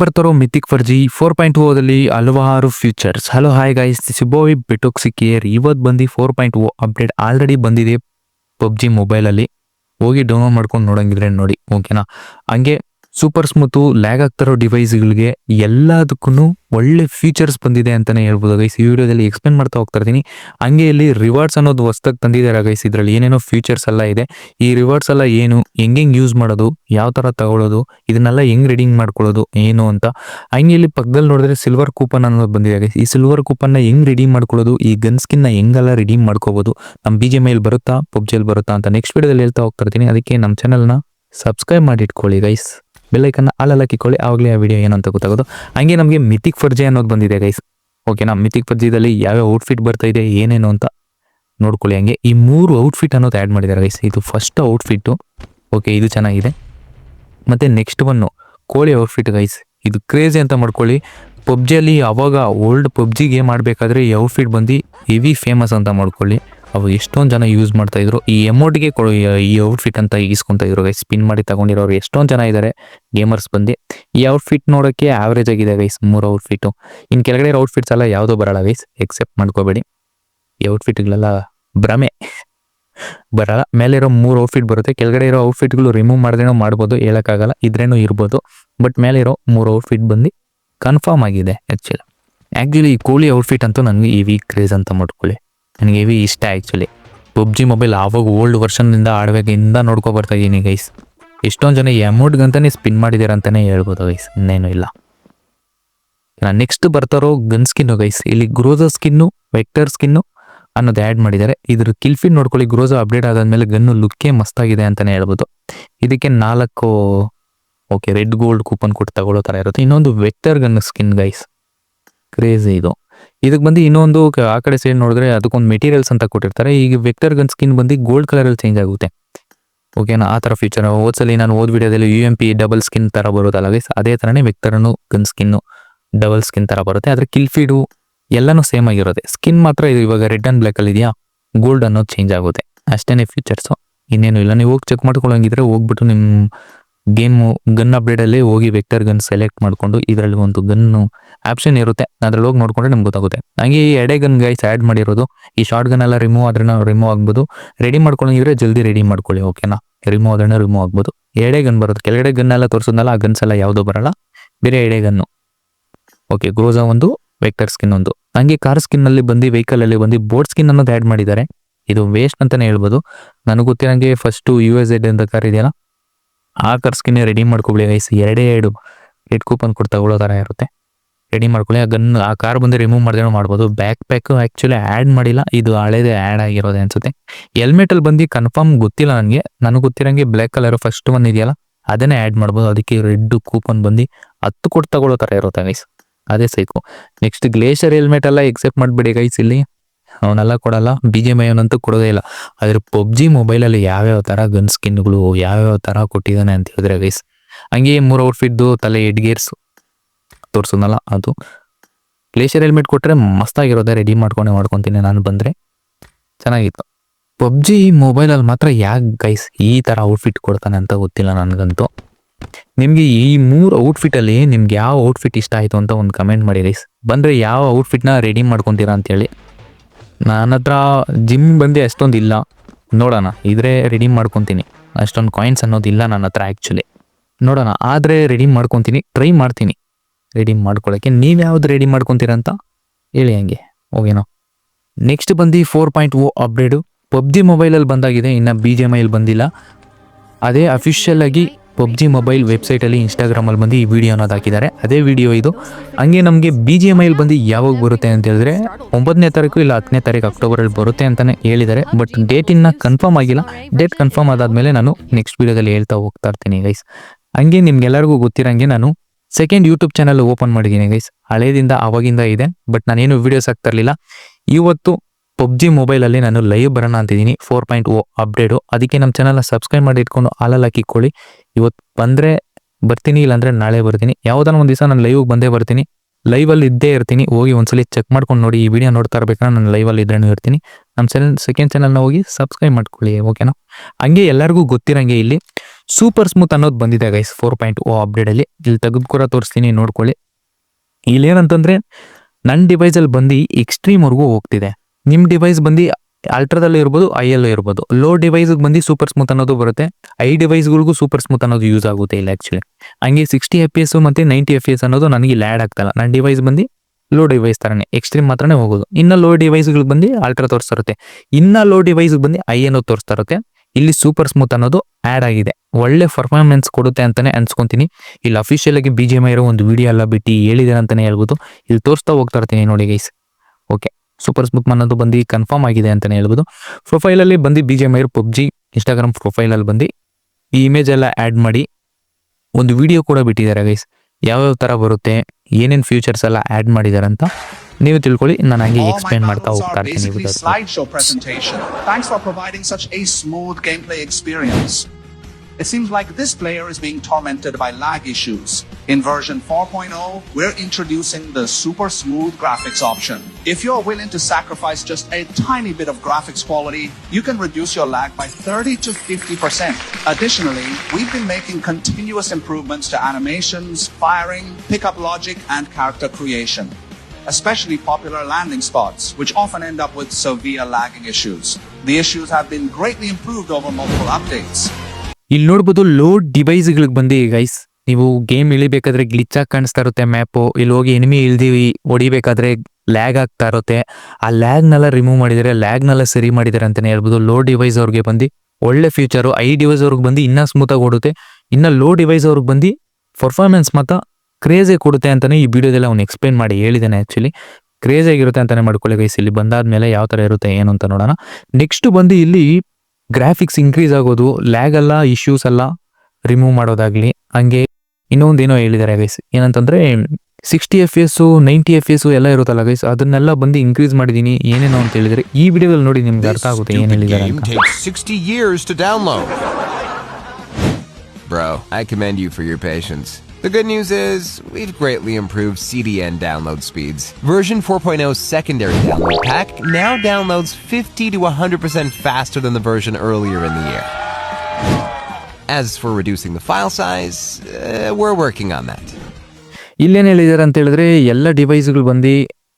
ಬರ್ತಾರೋ mythic Farzi four point ಓದಲ್ಲಿ ಹಲವಾರು ಫ್ಯೂಚರ್ಸ್ ಹಲೋ ಹಾಯ್ ಗೈಸ್ ಸಿಬೋಯ್ ಬಿಟೋಕ್ಸಿಕಿಯರ್ ಇವತ್ತು ಬಂದು four point O update already ಬಂದಿದೆ ಪಬ್ಜಿ ಮೊಬೈಲಲ್ಲಿ ಹೋಗಿ ಡೌನ್ಲೋಡ್ ಮಾಡ್ಕೊಂಡು ನೋಡಂಗಿದ್ರೆ ನೋಡಿ ಓಕೆನಾ ಹಂಗೆ ಸೂಪರ್ ಸ್ಮೂತು ಲ್ಯಾಗ್ ಆಗ್ತಿರೋ ಡಿವೈಸ್ಗಳಿಗೆ ಎಲ್ಲದಕ್ಕೂ ಒಳ್ಳೆ ಫೀಚರ್ಸ್ ಬಂದಿದೆ ಅಂತಲೇ ಹೇಳ್ಬೋದು ಗೈಸ್ ಈ ವಿಡಿಯೋದಲ್ಲಿ ಎಕ್ಸ್ಪ್ಲೇನ್ ಮಾಡ್ತಾ ಹೋಗ್ತಾ ಇರ್ತೀನಿ. ಹಂಗೆ ಇಲ್ಲಿ ರಿವಾರ್ಡ್ಸ್ ಅನ್ನೋದು ಹೊಸ್ದಾಗಿ ತಂದಿದ್ದಾರೆ ಗೈಸ್ ಇದರಲ್ಲಿ ಏನೇನೋ ಫೀಚರ್ಸ್ ಎಲ್ಲ ಇದೆ. ಈ ರಿವಾರ್ಡ್ಸ್ ಎಲ್ಲ ಏನು ಹೆಂಗೆ ಯೂಸ್ ಮಾಡೋದು, ಯಾವ ಥರ ತಗೊಳ್ಳೋದು ಇದನ್ನೆಲ್ಲ ಹೆಂಗೆ ರೀಡಿಂಗ್ ಮಾಡ್ಕೊಳ್ಳೋದು, ಏನು ಅಂತ. ಹಂಗೆ ಇಲ್ಲಿ ಪಕ್ಕದಲ್ಲಿ ನೋಡಿದ್ರೆ ಸಿಲ್ವರ್ ಕೂಪನ್ ಅನ್ನೋದು ಬಂದಿದೆ ಗೈಸ್ ಈ ಸಿಲ್ವರ್ ಕೂಪನ್ನ ಹೆಂಗೆ ರೀಡಿಂಗ್ ಮಾಡ್ಕೊಳ್ಳೋದು, ಈ ಗನ್ ಸ್ಕಿನ್ನ ಹೆಂಗೆಲ್ಲ ರೀಡಿಂಗ್ ಮಾಡ್ಕೋಬೋದು ನಮ್ಮ ಬಿ ಜೆ ಮೇಲ್ ಬರುತ್ತಾ ಪಬ್ಜಿಯಲ್ಲಿ ಬರುತ್ತಾ ಅಂತ ನೆಕ್ಸ್ಟ್ ವಿಡಿಯೋದಲ್ಲಿ ಹೇಳ್ತಾ ಹೋಗ್ತಾ ಇರ್ತೀನಿ. ಅದಕ್ಕೆ ನಮ್ಮ ಚಾನಲ್ನ ಸಬ್ಸ್ಕ್ರೈಬ್ ಮಾಡಿ ಇಟ್ಕೊಳ್ಳಿ ಗೈಸ್ ಬೆಲ್ಲೈಕನ್ನ ಕಿಕ್ಕೊಳ್ಳಿ ಆವಾಗಲೇ ಆ ವಿಡಿಯೋ ಏನು ಅಂತ ಗೊತ್ತಾಗೋದು. ಹಂಗೆ ನಮಗೆ ಮಿಥಿಕ್ ಫರ್ಜೆ ಅನ್ನೋದು ಬಂದಿದೆ ಗೈಸ್ ಓಕೆನಾ ಮಿಥಿಕ್ ಫರ್ಜಿದಲ್ಲಿ ಯಾವ್ಯಾವ ಔಟ್ಫಿಟ್ ಬರ್ತಾ ಇದೆ, ಏನೇನು ಅಂತ ನೋಡ್ಕೊಳ್ಳಿ ಹಂಗೆ. ಈ ಮೂರು ಔಟ್ಫಿಟ್ ಅನ್ನೋದು ಆ್ಯಡ್ ಮಾಡಿದ್ದಾರೆ ಗೈಸ್ ಇದು ಫಸ್ಟ್ ಔಟ್ಫಿಟ್ಟು ಓಕೆ ಇದು ಚೆನ್ನಾಗಿದೆ. ಮತ್ತು ನೆಕ್ಸ್ಟ್ ಒನ್ನು ಕೋಳಿ ಔಟ್ಫಿಟ್ ಗೈಸ್ ಇದು ಕ್ರೇಜಿ ಅಂತ ಮಾಡ್ಕೊಳ್ಳಿ. ಪಬ್ಜಿಯಲ್ಲಿ ಅವಾಗ ಓಲ್ಡ್ ಪಬ್ಜಿ ಗೇಮ್ ಆಡಬೇಕಾದ್ರೆ ಈ ಔಟ್ಫಿಟ್ ಬಂದು ಹೆವಿ ಫೇಮಸ್ ಅಂತ ಮಾಡ್ಕೊಳ್ಳಿ. ಅವು ಎಷ್ಟೊಂದು ಜನ ಯೂಸ್ ಮಾಡ್ತಾ ಇದ್ರು. ಈ ಅಮೌಂಟ್ಗೆ ಕೊಡು, ಈ ಔಟ್ಫಿಟ್ ಅಂತ ಈಸ್ಕೊಂತ ಇದ್ರು ಗೈಸ್ ಸ್ಪಿನ್ ಮಾಡಿ ತಗೊಂಡಿರೋರು ಎಷ್ಟೊಂದು ಜನ ಇದ್ದಾರೆ ಗೇಮರ್ಸ್ ಬಂದು ಈ ಔಟ್ಫಿಟ್ ನೋಡೋಕ್ಕೆ ಆವ್ರೇಜ್ ಆಗಿದೆ ಗೈಸ್ ಮೂರು ಔಟ್ಫಿಟ್ಟು ಇನ್ನು ಕೆಳಗಡೆ ಇರೋ ಔಟ್ಫಿಟ್ಸ್ ಎಲ್ಲ ಯಾವುದೋ ಬರಲ್ಲ ಗೈಸ್ ಎಕ್ಸೆಪ್ಟ್ ಮಾಡ್ಕೋಬೇಡಿ. ಈ ಔಟ್ಫಿಟ್ಗಳೆಲ್ಲ ಭ್ರಮೆ. ಬರಲ್ಲ. ಮೇಲೆ ಇರೋ ಮೂರು ಔಟ್ಫಿಟ್ ಬರುತ್ತೆ. ಕೆಳಗಡೆ ಇರೋ ಔಟ್ಫಿಟ್ಗಳು ರಿಮೂವ್ ಮಾಡ್ದೇನೋ ಮಾಡ್ಬೋದು, ಹೇಳೋಕ್ಕಾಗಲ್ಲ. ಇದ್ರೇನೂ ಇರ್ಬೋದು. ಬಟ್ ಮೇಲೆ ಇರೋ ಮೂರು ಔಟ್ಫಿಟ್ ಬಂದು ಕನ್ಫರ್ಮ್ ಆಗಿದೆ ಆ್ಯಕ್ಚುಲಿ ಆ್ಯಕ್ಚುಲಿ ಈ ಕೋಳಿ ಔಟ್ಫಿಟ್ ಅಂತೂ ನನಗೆ ಈ ವೀಕ್ ಕ್ರೇಜ್ ಅಂತ ಮಾಡ್ಕೊಳ್ಳಿ. ನನಗೆ ಹೆವಿ ಇಷ್ಟ ಆ್ಯಕ್ಚುಲಿ ಪಬ್ಜಿ ಮೊಬೈಲ್ ಆವಾಗ ಓಲ್ಡ್ ವರ್ಷನ್ನಿಂದ ಆಡಬೇಕಿಂದ ನೋಡ್ಕೊ ಬರ್ತಾ ಇದ್ದೀನಿ ಗೈಸ್ ಎಷ್ಟೊಂದು ಜನ ಎಮೌಂಟ್ಗಂತಲೇ ಸ್ಪಿನ್ ಮಾಡಿದ್ದೀರ ಅಂತಲೇ ಹೇಳ್ಬೋದು ಗೈಸ್ ಇನ್ನೇನು ಇಲ್ಲ. ನಾನು ನೆಕ್ಸ್ಟ್ ಬರ್ತಾರೋ ಗನ್ ಸ್ಕಿನ್ನು ಗೈಸ್ ಇಲ್ಲಿ ಗ್ರೋಜೋ ಸ್ಕಿನ್ನು ವೆಕ್ಟರ್ ಸ್ಕಿನ್ನು ಅನ್ನೋದು ಆ್ಯಡ್ ಮಾಡಿದ್ದಾರೆ ಇದ್ರ ಕಿಲ್ಫಿನ್ ನೋಡ್ಕೊಳ್ಳಿ ಗ್ರೋಝ ಅಪ್ಡೇಟ್ ಆದಮೇಲೆ ಗನ್ನು ಲುಕ್ಕೇ ಮಸ್ತಾಗಿದೆ ಅಂತಲೇ ಹೇಳ್ಬೋದು. ಇದಕ್ಕೆ ನಾಲ್ಕು ಓಕೆ ರೆಡ್ ಗೋಲ್ಡ್ ಕೂಪನ್ ಕೊಟ್ಟು ತಗೊಳ್ಳೋ ಥರ ಇರುತ್ತೆ. ಇನ್ನೊಂದು vector gun skin guys crazy ಇದು. ಇದಕ್ಕೆ ಬಂದು ಇನ್ನೊಂದು ಆ ಕಡೆ ಸೈಡ್ ನೋಡಿದ್ರೆ ಅದಕ್ಕೊಂದು ಮೆಟೀರಿಯಲ್ಸ್ ಅಂತ ಕೊಟ್ಟಿರ್ತಾರೆ. ಈಗ ವೆಕ್ಟರ್ ಗನ್ ಸ್ಕಿನ್ ಬಂದು ಗೋಲ್ಡ್ ಕಲರಲ್ಲಿ ಚೇಂಜ್ ಆಗುತ್ತೆ. ಓಕೆನಾ ಆ ಥರ ಫೀಚರ್ ಓದ್ಸಲಿ ನಾನು ಓದ್ ವಿಡಿಯೋದಲ್ಲಿ U M P double skin ಥರ ಬರುತ್ತಲ್ಲ ಗೈಸ್ ಅದೇ ಥರನೇ ವೆಕ್ಟರ್ನು ಗನ್ ಸ್ಕಿನ್ನು ಡಬಲ್ ಸ್ಕಿನ್ ಥರ ಬರುತ್ತೆ. ಆದರೆ ಕಿಲ್ಫೀಡು ಎಲ್ಲನೂ ಸೇಮ್ ಆಗಿರುತ್ತೆ ಸ್ಕಿನ್ ಮಾತ್ರ ಇದು ಇವಾಗ ರೆಡ್ ಆ್ಯಂಡ್ ಬ್ಲ್ಯಾಕಲ್ಲಿ ಇದೆಯಾ? ಗೋಲ್ಡ್ ಅನ್ನೋದು ಚೇಂಜ್ ಆಗುತ್ತೆ. ಅಷ್ಟೇ ಫ್ಯೂಚರ್ಸು ಇನ್ನೇನು ಇಲ್ಲ. ನೀವು ಹೋಗಿ ಚೆಕ್ ಮಾಡ್ಕೊಳ್ಳೋಂಗಿದ್ರೆ ಹೋಗ್ಬಿಟ್ಟು ನಿಮ್ಮ ಗೇಮು ಗನ್ ಅಪ್ಡೇಟಲ್ಲಿ ಹೋಗಿ ವೆಕ್ಟರ್ ಗನ್ ಸೆಲೆಕ್ಟ್ ಮಾಡಿಕೊಂಡು ಇದರಲ್ಲಿ ಒಂದು ಗನ್ನು ಆಪ್ಷನ್ ಇರುತ್ತೆ. ಅದ್ರಲ್ಲಿ ಹೋಗಿ ನೋಡ್ಕೊಂಡ್ರೆ ನಿಮ್ಗೆ ಗೊತ್ತಾಗುತ್ತೆ. ನಂಗೆ ಈ ಎಡೆ ಗನ್ ಗೈಸ್ ಆ್ಯಡ್ ಮಾಡಿರೋದು, ಈ ಶಾರ್ಟ್ ಗನ್ ಎಲ್ಲ ರಿಮೂವ್ ಆದ್ರೆ ನಾವು ರಿಮೂವ್ ಆಗ್ಬೋದು. ರೆಡಿ ಮಾಡ್ಕೊಂಡಿದ್ರೆ ಜಲ್ದಿ ರೆಡಿ ಮಾಡ್ಕೊಳ್ಳಿ ಓಕೆನಾ ರಿಮೂವ್ ಆದ್ರೆ ರಿಮೂವ್ ಆಗ್ಬೋದು. ಎಡೆ ಗನ್ ಬರುತ್ತೆ. ಕೆಳಗಡೆ ಗನ್ ಎಲ್ಲ ತೋರಿಸೋದಲ್ಲ ಆ ಗನ್ಸ್ ಎಲ್ಲ ಯಾವುದೂ ಬರಲ್ಲ. ಬೇರೆ ಎಡೆ ಗನ್ನು ಓಕೆ ಗ್ರೋಸ ಒಂದು ವೆಕ್ಟರ್ ಸ್ಕಿನ್ ಒಂದು. ನನಗೆ ಕಾರ್ ಸ್ಕಿನ್ ಅಲ್ಲಿ ಬಂದು ವೆಹಿಕಲ್ ಅಲ್ಲಿ ಬಂದು ಬೋಟ್ ಸ್ಕಿನ್ ಅನ್ನೋದು ಆ್ಯಡ್ ಮಾಡಿದ್ದಾರೆ. ಇದು ವೇಸ್ಟ್ ಅಂತಾನೆ ಹೇಳ್ಬೋದು. ನನಗೆ ಗೊತ್ತಿರಂಗೆ ಫಸ್ಟು ಯು ಎಸ್ ಎಡ್ ಅಂತ ಕಾರ್ ಇದೆಯಲ್ಲ, ಆ ಕಾರ್ ಸ್ಕಿನ್ ರೆಡಿ ಮಾಡ್ಕೊಬಿಡಿ ಗೈಸ್ ಎರಡೇ ಎರಡು ರೆಡ್ ಕೂಪನ್ ಕೊಟ್ಟು ತಗೊಳ್ಳೋ ಥರ ಇರುತ್ತೆ. ರೆಡಿ ಮಾಡ್ಕೊಳ್ಳಿ. ಆ ಗನ್ ಆ ಕಾರ್ ಬಂದು ರಿಮೂವ್ ಮಾಡಿದ್ರೆ ಮಾಡ್ಬೋದು. ಬ್ಯಾಕ್ ಪ್ಯಾಕ್ ಆ್ಯಕ್ಚುಲಿ ಆ್ಯಡ್ ಮಾಡಿಲ್ಲ. ಇದು ಹಳೇದೇ ಆ್ಯಡ್ ಆಗಿರೋದೆ ಅನ್ಸುತ್ತೆ. ಹೆಲ್ಮೆಟಲ್ಲಿ ಬಂದು ಕನ್ಫರ್ಮ್ ಗೊತ್ತಿಲ್ಲ ನನಗೆ. ನನಗೆ ಗೊತ್ತಿರೋಂಗೆ ಬ್ಲ್ಯಾಕ್ ಕಲರ್ ಫಸ್ಟ್ ಒನ್ ಇದೆಯಲ್ಲ, ಅದನ್ನೇ ಆ್ಯಡ್ ಮಾಡ್ಬೋದು. ಅದಕ್ಕೆ ರೆಡ್ ಕೂಪನ್ ಬಂದು ಹತ್ತು ಕೊಟ್ಟು ತಗೊಳ್ಳೋ ಥರ ಇರುತ್ತೆ ಗೈಸ್ ಅದೇ ಸೈಕು ನೆಕ್ಸ್ಟ್ ಗ್ಲೇಷಿಯರ್ ಹೆಲ್ಮೆಟ್ ಎಲ್ಲ ಎಕ್ಸೆಪ್ಟ್ ಮಾಡಿಬಿಡಿ ಗೈಸ್ ಇಲ್ಲಿ. ಅವನ್ನೆಲ್ಲ ಕೊಡಲ್ಲ. ಬಿ ಜಿ ಎಂ ಐನಂತೂ ಕೊಡೋದೇ ಇಲ್ಲ. ಆದರೆ ಪಬ್ಜಿ ಮೊಬೈಲಲ್ಲಿ ಯಾವ್ಯಾವ ಥರ ಗನ್ ಸ್ಕಿನ್ಗಳು ಯಾವ್ಯಾವ ಥರ ಕೊಟ್ಟಿದ್ದಾನೆ ಅಂತ ಹೇಳಿದ್ರೆ ಗೈಸ್ ಹಂಗೆ ಮೂರು ಔಟ್ಫಿಟ್ದು ತಲೆ ಹೆಡ್ ತೋರಿಸೋನಲ್ಲ ಅದು. ಗ್ಲೇಷಿಯರ್ ಹೆಲ್ಮೆಟ್ ಕೊಟ್ಟರೆ ಮಸ್ತಾಗಿರೋದೆ ರೆಡಿ ಮಾಡ್ಕೊಂಡೆ ಮಾಡ್ಕೊತೀನಿ ನಾನು ಬಂದರೆ. ಚೆನ್ನಾಗಿತ್ತು. ಪಬ್ಜಿ ಮೊಬೈಲಲ್ಲಿ ಮಾತ್ರ ಯಾಕೆ ಗೈಸ್ ಈ ಥರ ಔಟ್ಫಿಟ್ ಕೊಡ್ತಾನೆ ಅಂತ ಗೊತ್ತಿಲ್ಲ ನನಗಂತೂ. ನಿಮಗೆ ಈ ಮೂರು ಔಟ್ಫಿಟ್ಟಲ್ಲಿ ನಿಮ್ಗೆ ಯಾವ ಔಟ್ಫಿಟ್ ಇಷ್ಟ ಆಯಿತು ಅಂತ ಒಂದು ಕಮೆಂಟ್ ಮಾಡಿ ಗೈಸ್ ಬಂದರೆ ಯಾವ ಔಟ್ಫಿಟ್ನ ರೆಡಿ ಮಾಡ್ಕೊತೀರಾ ಅಂತೇಳಿ. ನನ್ನ ಹತ್ರ ಜಿಮ್ ಬಂದು ಅಷ್ಟೊಂದು ಇಲ್ಲ. ನೋಡೋಣ, ಇದ್ರೆ ರೆಡಿ ಮಾಡ್ಕೊತೀನಿ. ಅಷ್ಟೊಂದು ಕಾಯಿನ್ಸ್ ಅನ್ನೋದಿಲ್ಲ ನನ್ನ ಹತ್ರ ಆ್ಯಕ್ಚುಲಿ ನೋಡೋಣ, ಆದರೆ ರೆಡಿ ಮಾಡ್ಕೊತೀನಿ ಟ್ರೈ ಮಾಡ್ತೀನಿ. ರೆಡಿ ಮಾಡ್ಕೊಳ್ಳೋಕ್ಕೆ ನೀವು ಯಾವ್ದು ರೆಡಿ ಮಾಡ್ಕೊತೀರ ಅಂತ ಹೇಳಿ ಹಂಗೆ. ಓಕೆನೋ ನೆಕ್ಸ್ಟ್ ಬಂದು four point O update PUBG ಮೊಬೈಲಲ್ಲಿ ಬಂದಾಗಿದೆ. ಇನ್ನು ಬಿ ಜಿ ಎಂ ಐಲಿ ಬಂದಿಲ್ಲ. ಅದೇ ಅಫಿಷಿಯಲ್ ಆಗಿ ಪಬ್ಜಿ ಮೊಬೈಲ್ ವೆಬ್ಸೈಟಲ್ಲಿ ಇನ್ಸ್ಟಾಗ್ರಾಮಲ್ಲಿ ಬಂದು ಈ ವಿಡಿಯೋ ಅನ್ನೋದು ಹಾಕಿದ್ದಾರೆ. ಅದೇ ವಿಡಿಯೋ ಇದು. ಹಂಗೆ ನಮಗೆ ಬಿ ಜಿ ಎಂ ಐಲಿ ಬಂದು ಯಾವಾಗ ಬರುತ್ತೆ ಅಂತ ಹೇಳಿದ್ರೆ ಒಂಬತ್ತನೇ ತಾರೀಕು ಇಲ್ಲ ಹತ್ತನೇ ತಾರೀಕು ಅಕ್ಟೋಬರಲ್ಲಿ ಬರುತ್ತೆ ಅಂತಲೇ ಹೇಳಿದ್ದಾರೆ. ಬಟ್ ಡೇಟ್ ಇನ್ನ ಕನ್ಫರ್ಮ್ ಆಗಿಲ್ಲ. ಡೇಟ್ ಕನ್ಫರ್ಮ್ ಆದಾದಮೇಲೆ ನಾನು ನೆಕ್ಸ್ಟ್ ವಿಡಿಯೋದಲ್ಲಿ ಹೇಳ್ತಾ ಹೋಗ್ತಾ ಇರ್ತೀನಿ ಗೈಸ್ ಹಂಗೆ ನಿಮ್ಗೆಲ್ಲರಿಗೂ ಗೊತ್ತಿರೋಂಗೆ ನಾನು ಸೆಕೆಂಡ್ ಯೂಟ್ಯೂಬ್ ಚಾನಲ್ ಓಪನ್ ಮಾಡಿದ್ದೀನಿ ಗೈಸ್ ಹಳೇದಿಂದ ಅವಾಗಿಂದ ಇದೆ ಬಟ್ ನಾನೇನು ವೀಡಿಯೋಸ್ ಆಗ್ತಾ ಇರಲಿಲ್ಲ. ಇವತ್ತು ಪಬ್ಜಿ ಮೊಬೈಲಲ್ಲಿ ನಾನು ಲೈವ್ ಬರೋಣ ಅಂತಿದ್ದೀನಿ ಫೋರ್ ಪಾಯಿಂಟ್ ಓ ಅಪ್ಡೇಟು ಅದಕ್ಕೆ ನಮ್ಮ ಚಾನಲ್ನ ಸಬ್ಸ್ಕ್ರೈಬ್ ಮಾಡಿ ಇಟ್ಕೊಂಡು ಹಾಲಲ್ಲಿ ಹಾಕಿಕೊಳ್ಳಿ. ಇವತ್ತು ಬಂದರೆ ಬರ್ತೀನಿ, ಇಲ್ಲಾಂದರೆ ನಾಳೆ ಬರ್ತೀನಿ. ಯಾವುದಾನ ಒಂದು ದಿವಸ ನಾನು ಲೈವ್ಗೆ ಬಂದೇ ಬರ್ತೀನಿ. ಲೈವಲ್ಲಿ ಇದ್ದೇ ಇರ್ತೀನಿ. ಹೋಗಿ ಒಂದ್ಸಲಿ ಚೆಕ್ ಮಾಡ್ಕೊಂಡು ನೋಡಿ ಈ ವಿಡಿಯೋ ನೋಡ್ತಾ ಇರ್ಬೇಕಾದ್ರೆ ನಾನು ಲೈವಲ್ಲಿ ಇದ್ರೇನು ಇರ್ತೀನಿ. ನಮ್ಮ ಚಾನಲ್ ಸೆಕೆಂಡ್ ಚಾನಲ್ನ ಹೋಗಿ ಸಬ್ಸ್ಕ್ರೈಬ್ ಮಾಡ್ಕೊಳ್ಳಿ ಓಕೆನಾ ಹಂಗೆ ಎಲ್ಲರಿಗೂ ಗೊತ್ತಿರಂಗೆ ಇಲ್ಲಿ. ಸೂಪರ್ ಸ್ಮೂತ್ ಅನ್ನೋದು ಬಂದಿದೆ ಗೈಸ್ ಫೋರ್ ಪಾಯಿಂಟ್ ಓ ಅಪ್ಡೇಟಲ್ಲಿ ಇಲ್ಲಿ ತೆಗೆದು ಕೂಡ ತೋರಿಸ್ತೀನಿ, ನೋಡ್ಕೊಳ್ಳಿ. ಇಲ್ಲೇನಂತಂದ್ರೆ ನನ್ನ ಡಿವೈಸಲ್ಲಿ ಬಂದು ಎಕ್ಸ್ಟ್ರೀಮ್ವರೆಗೂ ಹೋಗ್ತಿದೆ. ನಿಮ್ಮ ಡಿವೈಸ್ ಬಂದು ಅಲ್ಟ್ರಾದಲ್ಲಿ ಇರ್ಬೋದು ಐ ಎಲ್ಲೂ ಇರ್ಬೋದು. ಲೋ ಡಿವೈಸ್ಗೆ ಬಂದು ಸೂಪರ್ ಸ್ಮೂತ್ ಅನ್ನೋದು ಬರುತ್ತೆ. ಐ ಡಿವೈಸ್ಗಳಿಗೂ ಸೂಪರ್ ಸ್ಮೂತ್ ಅನ್ನೋದು ಯೂಸ್ ಆಗುತ್ತೆ ಇಲ್ಲ ಆ್ಯಕ್ಚುಲಿ ಹಂಗೆ ಸಿಕ್ಸ್ಟಿ ಎಫ್ ಪಿ ಎಸ್ ಮತ್ತು ನೈಂಟಿ ಎಫ್ ಪಿ ಎಸ್ ಅನ್ನೋದು ನನಗೆ ಲ್ಯಾಡ್ ಆಗ್ತಲ್ಲ ನನ್ನ ಡಿವೈಸ್ ಬಂದು ಲೋ ಡಿವೈಸ್ ಥರನೇ ಎಕ್ಸ್ಟ್ರೀಮ್ ಮಾತ್ರನೇ ಹೋಗೋದು. ಇನ್ನು ಲೋ ಡಿವೈಸ್ಗಳು ಬಂದು ಅಲ್ಟ್ರಾ ತೋರಿಸ್ತಿರುತ್ತೆ ಇನ್ನು ಲೋ ಡಿವೈಸ್ಗೆ ಬಂದು ಐ ಅನ್ನೋದು ತೋರಿಸ್ತಾ ಇರುತ್ತೆ. ಇಲ್ಲಿ ಸೂಪರ್ ಸ್ಮೂತ್ ಅನ್ನೋದು ಆ್ಯಡ್ ಆಗಿದೆ. ಒಳ್ಳೆ ಪರ್ಫಾರ್ಮೆನ್ಸ್ ಕೊಡುತ್ತೆ ಅಂತಾನೆ ಅನ್ಸ್ಕೊಂತೀನಿ. ಇಲ್ಲಿ ಅಫಿಷಿಯಲ್ ಆಗಿ ಬಿ ಜಿ ಎಂ ಇರೋ ಒಂದು ವಿಡಿಯೋ ಎಲ್ಲ ಬಿಟ್ಟು ಹೇಳಿದ್ದಾರೆ ಅಂತಾನೆ ಹೇಳ್ಬೋದು. ಇಲ್ಲಿ ತೋರಿಸ್ತಾ ಹೋಗ್ತಾ ಇರ್ತೀನಿ ನೋಡಿ ಗೈಸ್ ಓಕೆ ಸೂಪರ್ ಸ್ಮೂತ್ ಅನ್ನೋದು ಬಂದು ಕನ್ಫರ್ಮ್ ಆಗಿದೆ ಅಂತಾನೆ ಹೇಳ್ಬೋದು. ಪ್ರೊಫೈಲಲ್ಲಿ ಬಂದು B G M I PUBG Instagram ಪ್ರೊಫೈಲಲ್ಲಿ ಬಂದು ಈ ಇಮೇಜ್ ಎಲ್ಲ ಆ್ಯಡ್ ಮಾಡಿ ಒಂದು ವಿಡಿಯೋ ಕೂಡ ಬಿಟ್ಟಿದ್ದಾರೆ ಗೈಸ್ ಯಾವ್ಯಾವ ಥರ ಬರುತ್ತೆ, ಏನೇನು ಫ್ಯೂಚರ್ಸ್ ಎಲ್ಲ ಆ್ಯಡ್ ಮಾಡಿದ್ದಾರೆ ಅಂತ ನೀವು ತಿಳ್ಕೊಳ್ಳಿ ನಾನು ಹಂಗೆ All my ಎಕ್ಸ್ಪ್ಲೇನ್ ಮಾಡ್ತಾ battles ಹೋಗ್ತಾ are ಇರ್ತೀನಿ basically ವಿಡಿಯೋದಲ್ಲಿ. slideshow presentation. Thanks for providing such a smooth gameplay experience. It seems like this player is being tormented by lag issues. In version 4.0, we're introducing the super smooth graphics option. If you're willing to sacrifice just a tiny bit of graphics quality, you can reduce your lag by 30 to 50%. Additionally, we've been making continuous improvements to animations, firing, pickup logic, and character creation Especially popular landing spots, which often end up with severe lagging issues. The issues have been greatly improved over multiple updates. ಇಲ್ಲಿ ನೋಡ್ಬೋದು load ಡಿವೈಸ್ಗಳಿಗೆ ಬಂದು guys ನೀವು game ಇಳಿಬೇಕಾದ್ರೆ glitch ಆಗಿ ಕಾಣಿಸ್ತಾ ಇರುತ್ತೆ map ಇಲ್ಲಿ ಹೋಗಿ enemy ಇಳ್ದೀವಿ ಹೊಡಿಬೇಕಾದ್ರೆ lag ಆಗ್ತಾ ಇರುತ್ತೆ. ಆ ಲ್ಯಾಗ್ನೆಲ್ಲ ರಿಮೂವ್ ಮಾಡಿದರೆ ಲ್ಯಾಗ್ನೆಲ್ಲ ಸರಿ ಮಾಡಿದ್ದಾರೆ ಅಂತಲೇ ಹೇಳ್ಬೋದು. ಲೋ ಡಿವೈಸ್ ಅವ್ರಿಗೆ ಬಂದು ಒಳ್ಳೆ ಫ್ಯೂಚರು ಐ ಡಿವೈಸ್ ಅವ್ರಿಗೆ ಬಂದು ಇನ್ನೂ ಸ್ಮೂತಾಗಿ ಓಡುತ್ತೆ. ಇನ್ನು ಲೋ ಡಿವೈಸ್ ಅವ್ರಿಗೆ ಬಂದು ಪರ್ಫಾರ್ಮೆನ್ಸ್ ಮಾತ್ರ ಕ್ರೇಜೇ ಕೊಡುತ್ತೆ ಅಂತಲೇ ಈ ವಿಡಿಯೋದಲ್ಲಿ ಅವ್ನು ಎಕ್ಸ್ಪ್ಲೇನ್ ಮಾಡಿ ಹೇಳಿದ್ದಾನೆ ಆ್ಯಕ್ಚುಲಿ ಕ್ರೇಜ್ ಆಗಿರುತ್ತೆ ಅಂತಾನೆ ಮಾಡ್ಕೊಳ್ಳಿ ಗೈಸ್ ಇಲ್ಲಿ ಬಂದಾದ್ಮೇಲೆ ಯಾವ ಥರ ಇರುತ್ತೆ ಏನು ಅಂತ ನೋಡೋಣ. ನೆಕ್ಸ್ಟ್ ಬಂದು ಇಲ್ಲಿ ಗ್ರಾಫಿಕ್ಸ್ ಇನ್ಕ್ರೀಸ್ ಆಗೋದು ಲ್ಯಾಗ್ ಅಲ್ಲ ಇಶ್ಯೂಸ್ ಅಲ್ಲ ರಿಮೂವ್ ಮಾಡೋದಾಗ್ಲಿ ಹಂಗೆ ಇನ್ನೊಂದೇನೋ ಹೇಳಿದ್ದಾರೆ ಗೈಸ್ ಏನಂತಂದ್ರೆ sixty F S ninety F S ಎಲ್ಲ ಇರುತ್ತಲ್ಲ ಗೈಸ್ ಅದನ್ನೆಲ್ಲ ಬಂದು ಇನ್ಕ್ರೀಸ್ ಮಾಡಿದ್ದೀನಿ ಏನೇನೋ ಅಂತ ಹೇಳಿದ್ರೆ ಈ ವಿಡಿಯೋದಲ್ಲಿ ನೋಡಿ ನಿಮ್ಗೆ ಅರ್ಥ ಆಗುತ್ತೆ ಏನು ಹೇಳಿದ್ದಾರೆ ಸಿಕ್ಸ್ಟಿ ಅಂತ. takes 60 years you download. Bro, I commend you for your patience. The good news is, we've greatly improved CDN download speeds. Version 4.0's secondary download pack now downloads 50 to 100% faster than the version earlier in the year. As for reducing the file size, uh, we're working on that. ಇಲ್ಲೇನು ಹೇಳಿದ್ದಾರೆ ಅಂತ ಹೇಳಿದ್ರೆ ಎಲ್ಲ ಡಿವೈಸ್ಗಳು ಬಂದು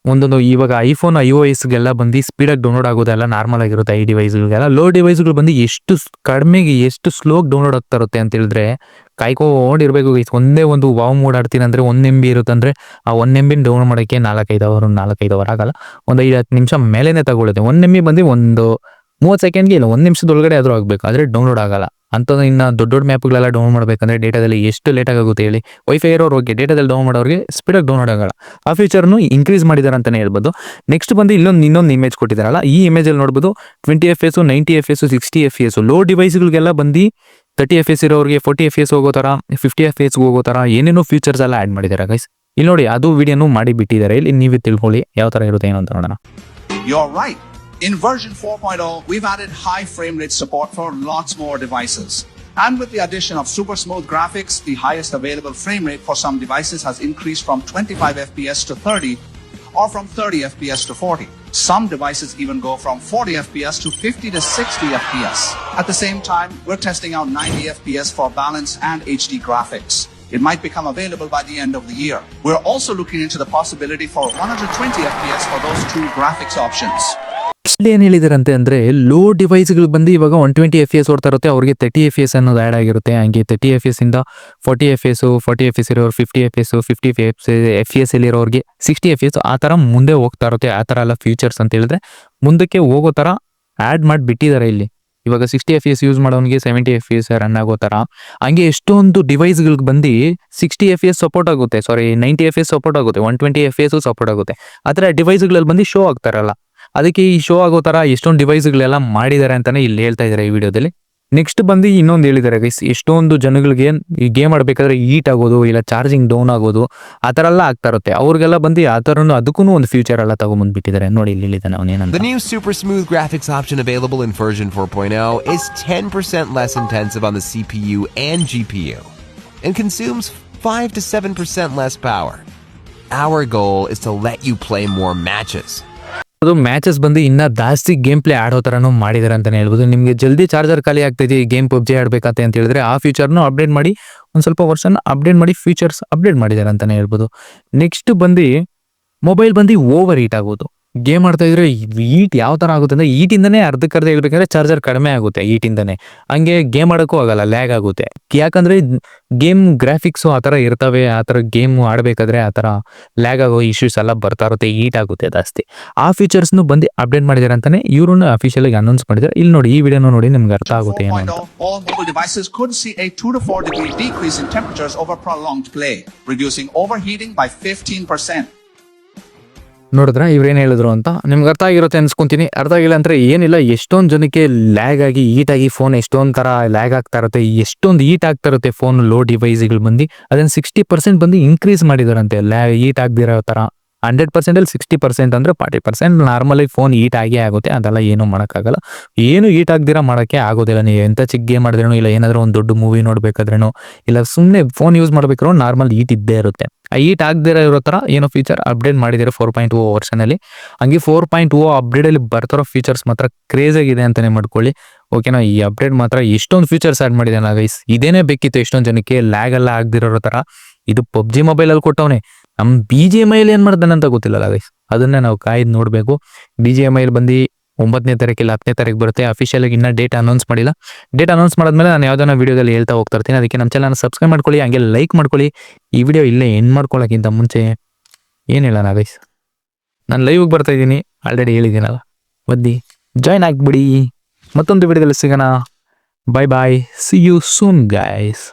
ಒಂದೊಂದು ಇವಾಗ iPhone I O ಎಸ್ಗೆಲ್ಲ ಬಂದು ಸ್ಪೀಡಾಗಿ ಡೌನ್ಲೋಡ್ ಆಗೋದೆಲ್ಲ ನಾರ್ಮಲ್ ಆಗಿರುತ್ತೆ ಐ ಡಿವೈಸ್ಗಳಿಗೆಲ್ಲ ಲೋ ಡಿವೈಸ್ಗಳು ಬಂದು ಎಷ್ಟು ಕಡಿಮೆಗೆ ಎಷ್ಟು ಸ್ಲೋಗ್ ಡೌನ್ಲೋಡ್ ಆಗ್ತಾ ಇರುತ್ತೆ ಅಂತ ಹೇಳಿದ್ರೆ ಕಾಯ್ಕೊಂಡಿರ್ಬೇಕು. ಒಂದೇ ಒಂದು ವಾವ್ ಮೂಡಾಡ್ತೀನಿ ಅಂದ್ರೆ ಒಂದ್ ಎಂ ಬಿ ಇರುತ್ತೆ ಅಂದ್ರೆ ಆ ಒನ್ ಎಂ ಡೌನ್ಲೋಡ್ ಮಾಡೋಕ್ಕೆ ನಾಲ್ಕೈದು ಅವರ್ ನಾಲ್ಕೈದು ಅವರ್ ಆಗಲ್ಲ. ಒಂದು ಐದು ಹತ್ತು ನಿಮಿಷ ಮೇಲೇ ತಗೊಳ್ಳುತ್ತೆ. ಒನ್ ಎಂ ಬಂದು ಒಂದು ಮೂವತ್ತು ಸೆಕೆಂಡ್ಗೆ ಇಲ್ಲ, ಒಂದು ನಿಮಿಷದೊಳಗಡೆ ಆದರೂ ಆಗಬೇಕು. ಆದರೆ ಡೌನ್ಲೋಡ್ ಆಗಲ್ಲ. ಅಂಥದ್ದು ಇನ್ನು ದೊಡ್ಡ ದೊಡ್ಡ ಮ್ಯಾಪ್ಗಳೆಲ್ಲ ಡೌನ್ ಮಾಡಬೇಕಂದ್ರೆ ಡೇಟಾದಲ್ಲಿ ಎಷ್ಟು ಲೇಟಾಗಿ ಆಗುತ್ತೆ ಹೇಳಿ. ವೈಫೈ ಇರೋರು ಓಕೆ ಡೇಟಾದಲ್ಲಿ ಡೌನ್ ಮಾಡೋರಿಗೆ ಸ್ಪೀಡಾಗಿ ಡೌನ್ಲೋಡ್ ಆಗಲ್ಲ. ಆ ಫೀಚರ್ನು ಇನ್ಕ್ರೀಸ್ ಮಾಡಿದ್ದಾರೆ ಅಂತಲೇ ಹೇಳ್ಬೋದು. ನೆಕ್ಸ್ಟ್ ಬಂದು ಇಲ್ಲೊಂದು, ಇನ್ನೊಂದು ಇಮೇಜ್ ಕೊಟ್ಟಿದ್ದಾರಲ್ಲ ಈ ಇಮೇಜಲ್ಲಿ ನೋಡ್ಬೋದು twenty F S ninety F S sixty F S low ಡಿವೈಸ್ಗಳಿಗೆಲ್ಲ ಬಂದು ತರ್ಟಿ ಎಫ್ ಎಸ್ ಇರೋರಿಗೆ ಫೋರ್ಟಿ ಎಫ್ ಎಸ್ ಹೋಗೋ ಥರ ಫಿಫ್ಟಿ ಎಫ್ ಎಸ್ಗೆ ಹೋಗೋ ಥರ ಏನೇನೋ ಫೀಚರ್ಸ್ ಎಲ್ಲ ಆ್ಯಡ್ ಮಾಡಿದ್ದಾರೆ ಗೈಸ್ ಇಲ್ಲಿ ನೋಡಿ ಅದು ವಿಡಿಯೋನು ಮಾಡಿ ಬಿಟ್ಟಿದ್ದಾರೆ ಇಲ್ಲಿ ನೀವೇ ತಿಳ್ಕೊಳ್ಳಿ ಯಾವ ಥರ ಇರುತ್ತೆ ಏನು ಅಂತ ನೋಡೋಣ. In version 4.0, we've added high frame rate support for lots more devices. And with the addition of super smooth graphics, the highest available frame rate for some devices has increased from 25 FPS to 30 or from 30 FPS to 40. Some devices even go from 40 FPS to 50 to 60 FPS. At the same time, we're testing out 90 FPS for balance and HD graphics. It might become available by the end of the year. We're also looking into the possibility for 120 FPS for those two graphics options. ಏನು ಹೇಳಿದಾರಂತೆ ಅಂದ್ರೆ low ಡಿವೈಸ್ಗಳು ಬಂದು ಇವಾಗ one twenty F S ಓಡ್ತಾ ಇರುತ್ತೆ ಅವ್ರಿಗೆ thirty F S ಅನ್ನೋದು add ಆಗಿರುತ್ತೆ ಹಂಗೆ ತರ್ಟಿ ಎಫ್ ಎಸ್ ಇಂದ forty F S forty F S ಇರೋರು fifty F S fifty F F S ಇರೋರಿಗೆ ಸಿಕ್ಸ್ಟಿ ಎಫ್ ಎಸ್ ಆ ಥರ ಮುಂದೆ ಹೋಗ್ತಾ ಇರುತ್ತೆ ಆ ಥರ ಎಲ್ಲ ಫ್ಯೂಚರ್ಸ್ ಅಂತ ಹೇಳಿದ್ರೆ ಮುಂದಕ್ಕೆ ಹೋಗೋ ಥರ ಆ್ಯಡ್ ಮಾಡಿ ಬಿಟ್ಟಿದ್ದಾರೆ ಇಲ್ಲಿ ಇವಾಗ ಸಿಕ್ಸ್ಟಿ ಎಫ್ ಎಸ್ ಯೂಸ್ ಮಾಡೋನಿಗೆ ಸೆವೆಂಟಿ ಎಫ್ ಎಸ್ ರನ್ ಆಗೋ ಥರ ಹಂಗೆ ಎಷ್ಟೊಂದು ಡಿವೈಸ್ಗಳಿಗೆ ಬಂದು ಸಿಕ್ಸ್ಟಿ ಎಫ್ ಎಸ್ ಸಪೋರ್ಟ್ ಆಗುತ್ತೆ sorry ninety F S support ಆಗುತ್ತೆ one twenty F S support ಆಗುತ್ತೆ ಆ ಥರ ಡಿವೈಸ್ಗಳಲ್ಲಿ ಬಂದು ಶೋ ಆಗ್ತಾರಲ್ಲ ಅದಕ್ಕೆ ಈ ಶೋ ಆಗೋ ಥರ ಎಷ್ಟೊಂದು ಡಿವೈಸ್ಗಳೆಲ್ಲ ಮಾಡಿದ್ದಾರೆ ಅಂತಾನೆ ಇಲ್ಲಿ ಹೇಳ್ತಾ ಇದ್ದಾರೆ ಈ ವಿಡಿಯೋದಲ್ಲಿ. ನೆಕ್ಸ್ಟ್ ಬಂದು ಇನ್ನೊಂದು ಹೇಳಿದ್ದಾರೆ ಗೈಸ್ ಎಷ್ಟೊಂದು ಜನಗಳಿಗೆ ಈ ಗೇಮ್ ಆಡಬೇಕಾದ್ರೆ ಹೀಟ್ ಆಗೋದು ಇಲ್ಲ ಚಾರ್ಜಿಂಗ್ ಡೌನ್ ಆಗೋದು ಆ ಥರ ಎಲ್ಲ ಆಗ್ತಾ ಇರುತ್ತೆ. ಅವ್ರಿಗೆಲ್ಲ ಬಂದು ಆ ಥರ ಅದಕ್ಕೂ ಒಂದು ಫ್ಯೂಚರ್ ಎಲ್ಲ ತಗೊಂಡ್ಬಂದ್ಬಿಟ್ಟಿದ್ದಾರೆ ನೋಡಿ ಇಲ್ಲಿ ಹೇಳಿದ್ದಾನೆ ಅವನೇನಂತ The new super smooth graphics option available in version 4.0 is 10% less intensive on the CPU and GPU and consumes 5 to 7% less power. Our goal is to let you play more matches. ಅದು matches ಬಂದು ಇನ್ನ ಜಾಸ್ತಿ game play ಆಡೋ ತರನು ಮಾಡಿದಾರೆ ಅಂತಾನೆ ಹೇಳ್ಬೋದು. ನಿಮಗೆ ಜಲ್ದಿ ಚಾರ್ಜರ್ ಖಾಲಿ ಆಗ್ತೈತಿ ಗೇಮ್ ಪಬ್ಜಿ ಆಡಬೇಕಂತ ಅಂತ ಹೇಳಿದ್ರೆ ಆ ಫ್ಯೂಚರ್ನು ಅಪ್ಡೇಟ್ ಮಾಡಿ, ಒಂದು ಸ್ವಲ್ಪ ವರ್ಷನ ಅಪ್ಡೇಟ್ ಮಾಡಿ ಫೀಚರ್ಸ್ ಅಪ್ಡೇಟ್ ಮಾಡಿದ್ದಾರೆ ಅಂತಾನೆ ಹೇಳ್ಬೋದು. ನೆಕ್ಸ್ಟ್ ಬಂದು ಮೊಬೈಲ್ ಬಂದು ಓವರ್ ಹೀಟ್ ಆಗೋದು. ಗೇಮ್ ಆಡ್ತಾ ಇದ್ರೆ ಈಟ್ ಯಾವ ಥರ ಆಗುತ್ತೆ ಅಂದರೆ ಈಟಿಂದನೇ ಅರ್ಧಕ್ಕೆ ಅರ್ಧ ಹೇಳ್ಬೇಕಂದ್ರೆ ಚಾರ್ಜರ್ ಕಡಿಮೆ ಆಗುತ್ತೆ ಈಟಿಂದನೇ ಹಂಗೆ ಗೇಮ್ ಆಡೋಕ್ಕೂ ಆಗಲ್ಲ ಲ್ಯಾಗ್ ಆಗುತ್ತೆ. ಯಾಕಂದರೆ ಗೇಮ್ ಗ್ರಾಫಿಕ್ಸು ಆ ಥರ ಇರ್ತವೆ, ಆ ಥರ ಗೇಮ್ ಆಡಬೇಕಾದ್ರೆ ಆ ಥರ ಲ್ಯಾಗ್ ಆಗೋ ಇಶ್ಯೂಸ್ ಎಲ್ಲ ಬರ್ತಾ ಇರುತ್ತೆ ಈಟ್ ಆಗುತ್ತೆ ಜಾಸ್ತಿ. ಆ ಫೀಚರ್ಸ್ನು ಬಂದು ಅಪ್ಡೇಟ್ ಮಾಡಿದ್ದಾರೆ ಅಂತಾನೆ ಇವರು ಅಫಿಷಿಯಲ್ ಅನೌನ್ಸ್ ಮಾಡಿದ್ದಾರೆ ಇಲ್ಲಿ ನೋಡಿ, ಈ ವಿಡಿಯೋನ ನೋಡಿ ನಿಮ್ಗೆ ಅರ್ಥ ಆಗುತ್ತೆ ಏನು 4.0, ಇವ್ರು mobile devices could see a 2 to 4 degree decrease in temperatures over prolonged play, reducing overheating by 15%. ನೋಡಿದ್ರ ಇವ್ರೇನು ಹೇಳಿದ್ರು ಅಂತ. ನಿಮ್ಗೆ ಅರ್ಥ ಆಗಿರುತ್ತೆ ಅನ್ಸ್ಕೊಂತೀನಿ. ಅರ್ಥ ಆಗಿಲ್ಲ ಅಂದ್ರೆ ಏನಿಲ್ಲ ಎಷ್ಟೊಂದು ಜನಕ್ಕೆ ಲ್ಯಾಗ್ ಆಗಿ ಈಟ್ ಆಗಿ ಫೋನ್ ಎಷ್ಟೊಂದು ಥರ ಲ್ಯಾಗ್ ಆಗ್ತಾ ಇರುತ್ತೆ ಎಷ್ಟೊಂದು ಈಟ್ ಆಗ್ತಾ ಇರುತ್ತೆ ಫೋನ್ ಲೋ ಡಿವೈಸ್ಗಳು ಬಂದು ಅದನ್ನ ಸಿಕ್ಸ್ಟಿ ಪರ್ಸೆಂಟ್ ಬಂದು ಇನ್ಕ್ರೀಸ್ ಮಾಡಿದಾರಂತೆ. ಲ್ಯಾ ಈಟ್ ಆಗದಿರೋ ಥರ ಹಂಡ್ರೆಡ್ ಪರ್ಸೆಂಟಲ್ಲಿ ಸಿಕ್ಸ್ಟಿ ಪರ್ಸೆಂಟ್ ಅಂದರೆ forty percent normally phone heat ಆಗೇ ಆಗುತ್ತೆ, ಅದೆಲ್ಲ ಏನೂ ಮಾಡೋಕ್ಕಾಗಲ್ಲ. ಏನು ಈಟ್ ಆಗ್ದಿರ ಮಾಡೋಕ್ಕೆ ಆಗೋದಿಲ್ಲ. ನೀವು ಎಂಥ ಚಿಕ್ಕ ಗೇಮ್ ಮಾಡಿದ್ರೇನೋ ಇಲ್ಲ, ಏನಾದರೂ ಒಂದು ದೊಡ್ಡ ಮೂವಿ ನೋಡಬೇಕಾದ್ರೂ ಇಲ್ಲ ಸುಮ್ಮನೆ ಫೋನ್ ಯೂಸ್ ಮಾಡ್ಬೇಕಾದ್ರೂ ನಾರ್ಮಲ್ ಈಟ್ ಇದ್ದೇ ಇರುತ್ತೆ. ಆ ಈಟ್ ಆಗದಿರೋ ಇರೋ ಥರ ಏನೋ ಫೀಚರ್ ಅಪ್ಡೇಟ್ ಮಾಡಿದ್ದಾರೆ ಫೋರ್ ಪಾಯಿಂಟ್ ಓ ವರ್ಷನಲ್ಲಿ. ಹಂಗೆ ಫೋರ್ ಪಾಯಿಂಟ್ ಓ ಅಪ್ಡೇಟಲ್ಲಿ ಬರ್ತಿರೋ ಫೀಚರ್ಸ್ ಮಾತ್ರ ಕ್ರೇಜ್ ಆಗಿದೆ ಅಂತಲೇ ಮಾಡ್ಕೊಳ್ಳಿ. ಓಕೆನಾ ಈ ಅಪ್ಡೇಟ್ ಮಾತ್ರ ಎಷ್ಟೊಂದು ಫೀಚರ್ಸ್ ಆ್ಯಡ್ ಮಾಡಿದೆ ಗೈಸ್ ಇದೇನೇ ಬೇಕಿತ್ತು ಎಷ್ಟೊಂದು ಜನಕ್ಕೆ ಲ್ಯಾಗ್ ಎಲ್ಲ ಆಗದಿರೋ ಥರ ಇದು ಪಬ್ಜಿ ಮೊಬೈಲಲ್ಲಿ ಕೊಟ್ಟವನೆ. ನಮ್ಮ ಬಿ ಜಿ ಎಂ ಐಲಿ ಏನು ಮಾಡ್ತಾನೆ ಅಂತ ಗೊತ್ತಿಲ್ಲಲ್ಲ ಗೈಸ್ ಅದನ್ನೇ ನಾವು ಕಾಯ್ದು ನೋಡಬೇಕು. ಬಿ ಜಿ ಎಂ ಐಲಿ ಬಂದು ಒಂಬತ್ತನೇ ತಾರೀಕಿಲ್ಲ ಹತ್ತನೇ ತಾರೀಕು ಬರುತ್ತೆ. ಅಫಿಷಿಯಲ್ ಆಗಿ ಇನ್ನೂ ಡೇಟ್ ಅನೌನ್ಸ್ ಮಾಡಿಲ್ಲ. ಡೇಟ್ ಅನೌನ್ಸ್ ಮಾಡಿದ್ಮೇಲೆ ನಾನು ಯಾವ್ದಾನ ವೀಡಿಯೋದಲ್ಲಿ ಹೇಳ್ತಾ ಹೋಗ್ತಾ ಇರ್ತೀನಿ. ಅದಕ್ಕೆ ನಮ್ಮ ಚಾನಲ್ ಸಬ್ಸ್ಕ್ರೈಬ್ ಮಾಡ್ಕೊಳ್ಳಿ, ಹಂಗೆ ಲೈಕ್ ಮಾಡ್ಕೊಳ್ಳಿ. ಈ ವಿಡಿಯೋ ಇಲ್ಲೇ ಎಂಡ್ ಮಾಡ್ಕೊಳ್ಳೋಕ್ಕಿಂತ ಮುಂಚೆ ಏನು ಹೇಳೋಣ ಗೈಸ್ ನಾನು ಲೈವ್ಗೆ ಬರ್ತಾ ಇದ್ದೀನಿ. ಆಲ್ರೆಡಿ ಹೇಳಿದ್ದೀನಲ್ಲ. ಒದ್ದಿ. ಜಾಯ್ನ್ ಆಗಿಬಿಡಿ. ಮತ್ತೊಂದು ವಿಡಿಯೋದಲ್ಲಿ ಸಿಗೋಣ. Bye bye see you soon guys